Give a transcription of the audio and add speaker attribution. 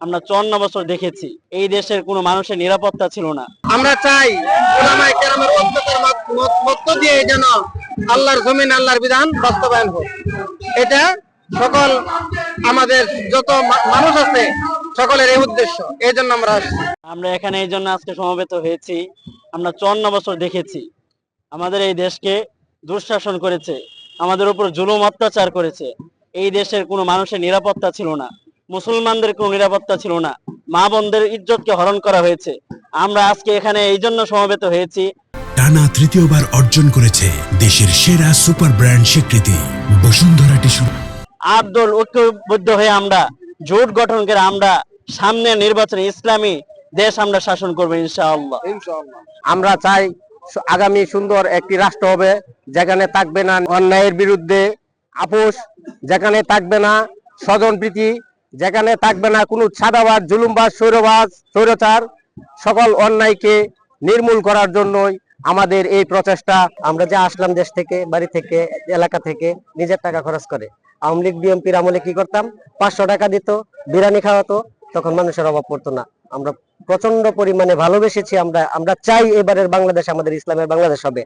Speaker 1: আমরা চুয়ান্ন বছর দেখেছি। এই দেশের কোনো মানুষের নিরাপত্তা ছিল না।
Speaker 2: আমরা চাই মধ্য দিয়ে যেন আল্লাহর জমিন আল্লাহর বিধান বাস্তবায়ন হোক। এটা সকল আমাদের যত মানুষ আছে সকলের এই উদ্দেশ্য। এই জন্য আমরা
Speaker 1: আমরা এখানে এই জন্য আজকে সমবেত হয়েছি। আমরা চুয়ান্ন বছর দেখেছি। আমাদের এই দেশকে দুঃশাসন করেছে। আমাদের উপর জুলুম অত্যাচার করেছে। এই দেশের কোনো মানুষের নিরাপত্তা ছিল না। মুসলমানদের কোনো নিরাপত্তা ছিল না। মা বোনদের ইজ্জতকে হরণ করা হয়েছে। আমরা আজকে এখানে এই জন্য সমবেত হয়েছি।
Speaker 3: টানা তৃতীয়বার অর্জন করেছে দেশের সেরা সুপার ব্র্যান্ড স্বীকৃতি বসুন্ধরা টিস্যু।
Speaker 1: আট দল ঐক্যবদ্ধ হয়ে আমরা জোট গঠন করে আমরা সামনে নির্বাচনে ইসলামী দেশ আমরা শাসন করব ইনশাআল্লাহ।
Speaker 2: আমরা চাই আগামী সুন্দর একটি রাষ্ট্র হবে যেখানে থাকবে না অন্যায়ের বিরুদ্ধে আপোষ যেখানে থাকবে না স্বজন প্রীতি যেখানে থাকবে না কোনো ছাদাবাজ, জুলুমবাজ স্বৈরবাজ স্বৈরচার সকল অন্যায়কে নির্মূল করার জন্যই আমাদের এই প্রচেষ্টা। আমরা যে আসলাম দেশ থেকে, বাড়ি থেকে, এলাকা থেকে, নিজের টাকা খরচ করে। আওয়ামী লীগ, বিএনপির আমলে কি করতাম? পাঁচশো টাকা দিত, বিরিয়ানি খাওয়াতো, তখন মানুষের অভাব পড়তো না। আমরা প্রচণ্ড পরিমাণে ভালোবেসেছি আমরা। আমরা চাই এবারের বাংলাদেশ আমাদের ইসলামের বাংলাদেশ হবে।